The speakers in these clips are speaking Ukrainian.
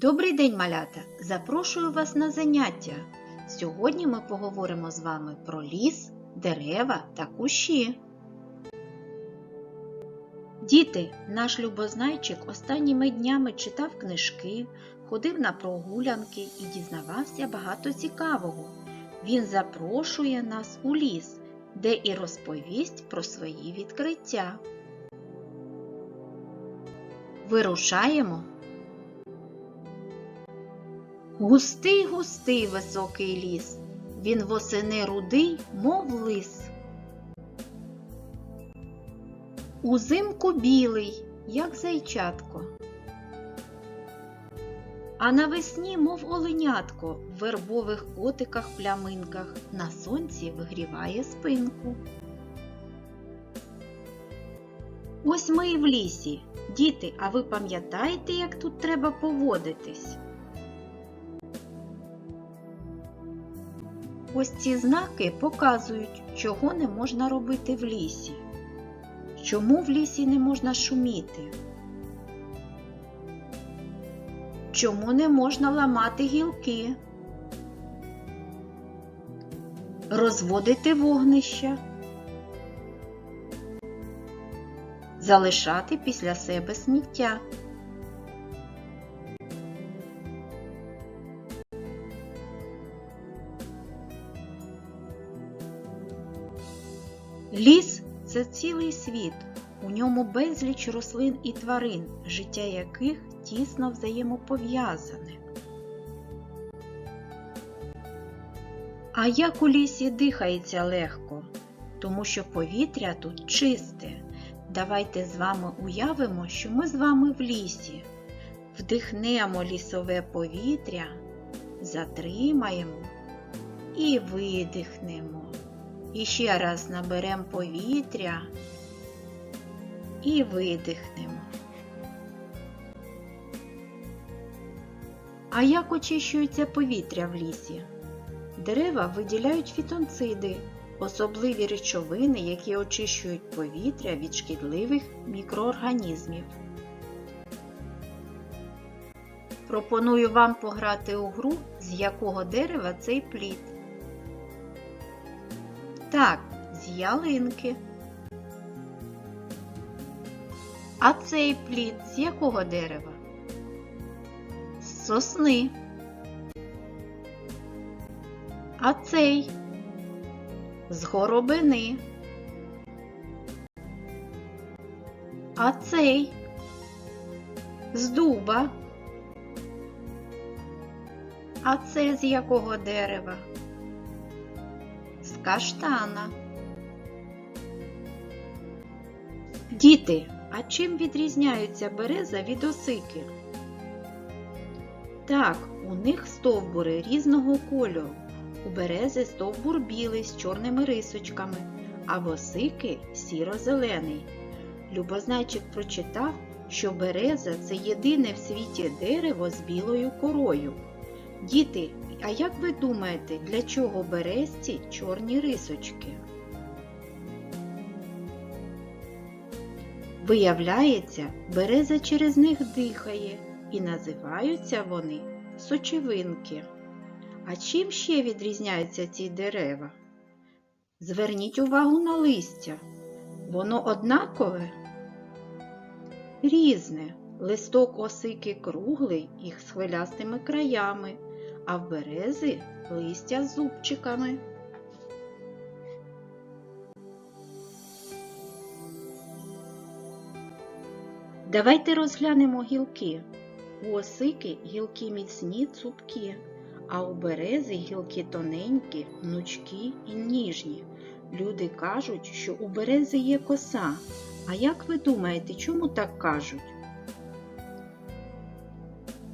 Добрий день, малята! Запрошую вас на заняття. Сьогодні ми поговоримо з вами про ліс, дерева та кущі. Діти, наш любознайчик останніми днями читав книжки, ходив на прогулянки і дізнавався багато цікавого. Він запрошує нас у ліс, де і розповість про свої відкриття. Вирушаємо. Густий густий високий ліс, він восени рудий, мов лис. Узимку білий, як зайчатко. А навесні, мов оленятко, в вербових котиках пляминках на сонці вигріває спинку. Ось ми і в лісі. Діти, а ви пам'ятаєте, як тут треба поводитись? Ось ці знаки показують, чого не можна робити в лісі. Чому в лісі не можна шуміти? Чому не можна ламати гілки? Розводити вогнища? Залишати після себе сміття? Ліс це цілий світ, у ньому безліч рослин і тварин, життя яких тісно взаємопов'язане. А як у лісі дихається легко, тому що повітря тут чисте. Давайте з вами уявимо, що ми з вами в лісі. Вдихнемо лісове повітря, затримаємо і видихнемо. І ще раз наберемо повітря і видихнемо. А як очищується повітря в лісі? Дерева виділяють фітонциди, особливі речовини, які очищують повітря від шкідливих мікроорганізмів. Пропоную вам пограти у гру, з якого дерева цей плід. Так, з ялинки. А цей плід з якого дерева? З сосни. А цей з горобини. А цей з дуба. А це з якого дерева? Каштана. Діти, а чим відрізняються береза від осики? Так, у них стовбури різного кольору. У берези стовбур білий з чорними рисочками, а в осики сіро-зелений. Любознайчик прочитав, що береза це єдине в світі дерево з білою корою. Діти, а як ви думаєте, для чого березці чорні рисочки? Виявляється, береза через них дихає і називаються вони сочевинки. А чим ще відрізняються ці дерева? Зверніть увагу на листя. Воно однакове? Різне. Листок осики круглий і з хвилястими краями, а в берези листя з зубчиками. Давайте розглянемо гілки. У осики гілки міцні цупкі, а у берези гілки тоненькі, гнучкі і ніжні. Люди кажуть, що у берези є коса. А як ви думаєте, чому так кажуть?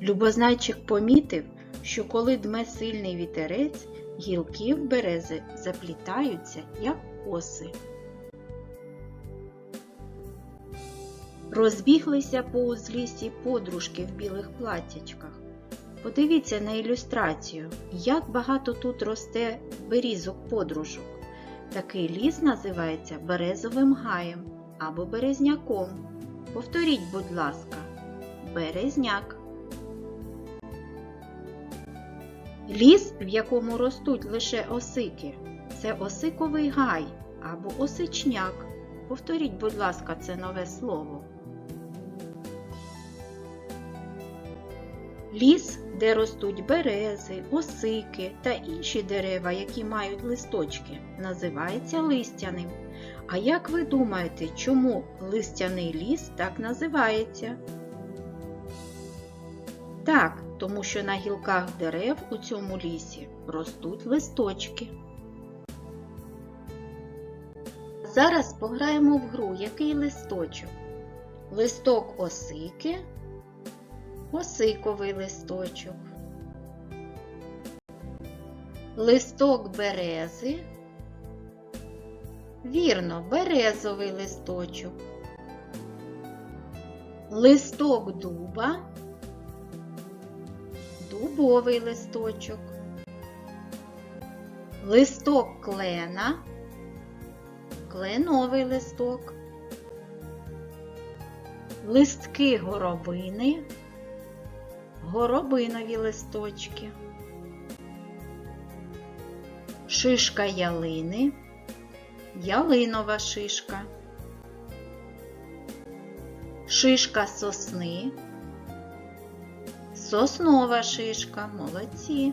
Любознайчик помітив, що коли дме сильний вітерець, гілки в берези заплітаються, як коси. Розбіглися по узліссі подружки в білих платячках. Подивіться на ілюстрацію, як багато тут росте берізок подружок. Такий ліс називається березовим гаєм або березняком. Повторіть, будь ласка, березняк. Ліс, в якому ростуть лише осики, це осиковий гай або осичняк. Повторіть, будь ласка, це нове слово. Ліс, де ростуть берези, осики та інші дерева, які мають листочки, називається листяним. А як ви думаєте, чому листяний ліс так називається? Так, тому що на гілках дерев у цьому лісі ростуть листочки. Зараз пограємо в гру який листочок. Листок осики, осиковий листочок. Листок берези. Вірно, березовий листочок. Листок дуба. Дубовий листочок. Листок клена. Кленовий листок. Листки горобини. Горобинові листочки. Шишка ялини. Ялинова шишка. Шишка сосни. Соснова шишка. Молодці.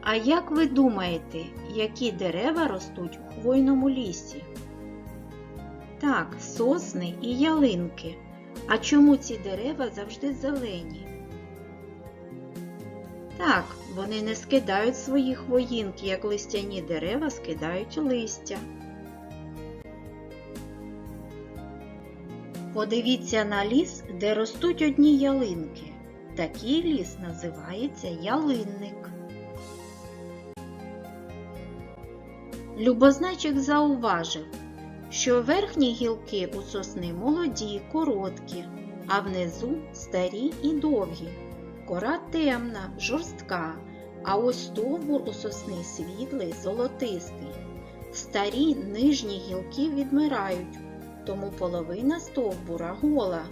А як ви думаєте, які дерева ростуть у хвойному лісі? Так, сосни і ялинки. А чому ці дерева завжди зелені? Так, вони не скидають свої хвоїнки, як листяні дерева скидають листя. Подивіться на ліс, де ростуть одні ялинки. Такий ліс називається ялинник. Любозначик зауважив, що верхні гілки у сосни молоді, короткі, а внизу старі і довгі. Кора темна, жорстка, а ось стовбур у сосни світлий, золотистий. Старі нижні гілки відмирають, тому половина стовбура гола.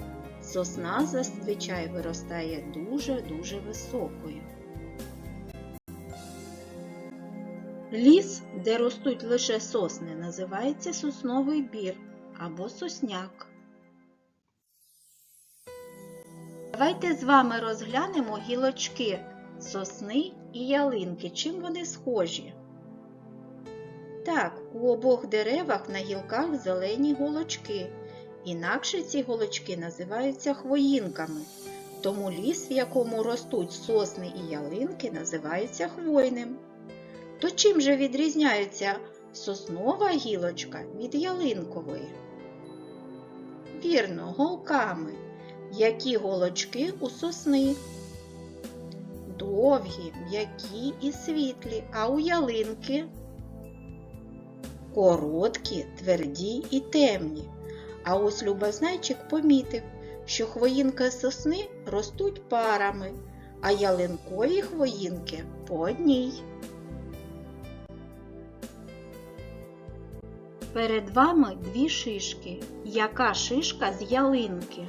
Сосна зазвичай виростає дуже-дуже високою. Ліс, де ростуть лише сосни, називається сосновий бір або сосняк. Давайте з вами розглянемо гілочки сосни і ялинки. Чим вони схожі? Так, у обох деревах на гілках зелені голочки. Інакше ці голочки називаються хвоїнками. Тому ліс, в якому ростуть сосни і ялинки, називається хвойним. То чим же відрізняється соснова гілочка від ялинкової? Вірно, голками. Які голочки у сосни? Довгі, м'які і світлі, а у ялинки короткі, тверді і темні. А ось Любознайчик помітив, що хвоїнки сосни ростуть парами, а ялинкові хвоїнки по одній. Перед вами дві шишки. Яка шишка з ялинки?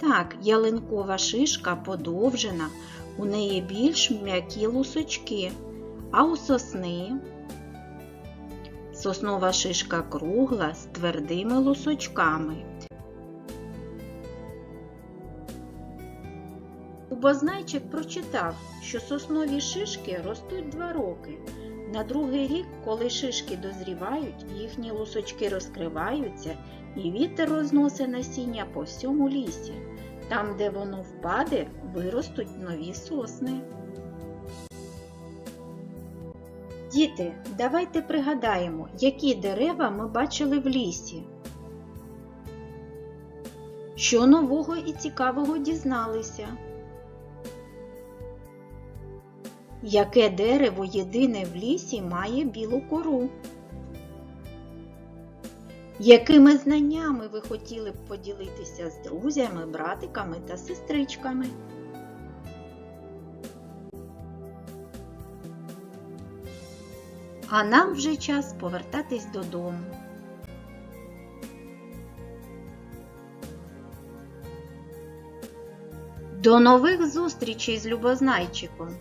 Так, ялинкова шишка подовжена, у неї більш м'які лусочки, а у сосни соснова шишка кругла з твердими лусочками. Убознайчик прочитав, що соснові шишки ростуть два роки. На другий рік, коли шишки дозрівають, їхні лусочки розкриваються і вітер розносить насіння по всьому лісі. Там, де воно впаде, виростуть нові сосни. Діти, давайте пригадаємо, які дерева ми бачили в лісі. Що нового і цікавого дізналися? Яке дерево єдине в лісі має білу кору? Якими знаннями ви хотіли б поділитися з друзями, братиками та сестричками? А нам вже час повертатись додому. До нових зустрічей з Любознайчиком!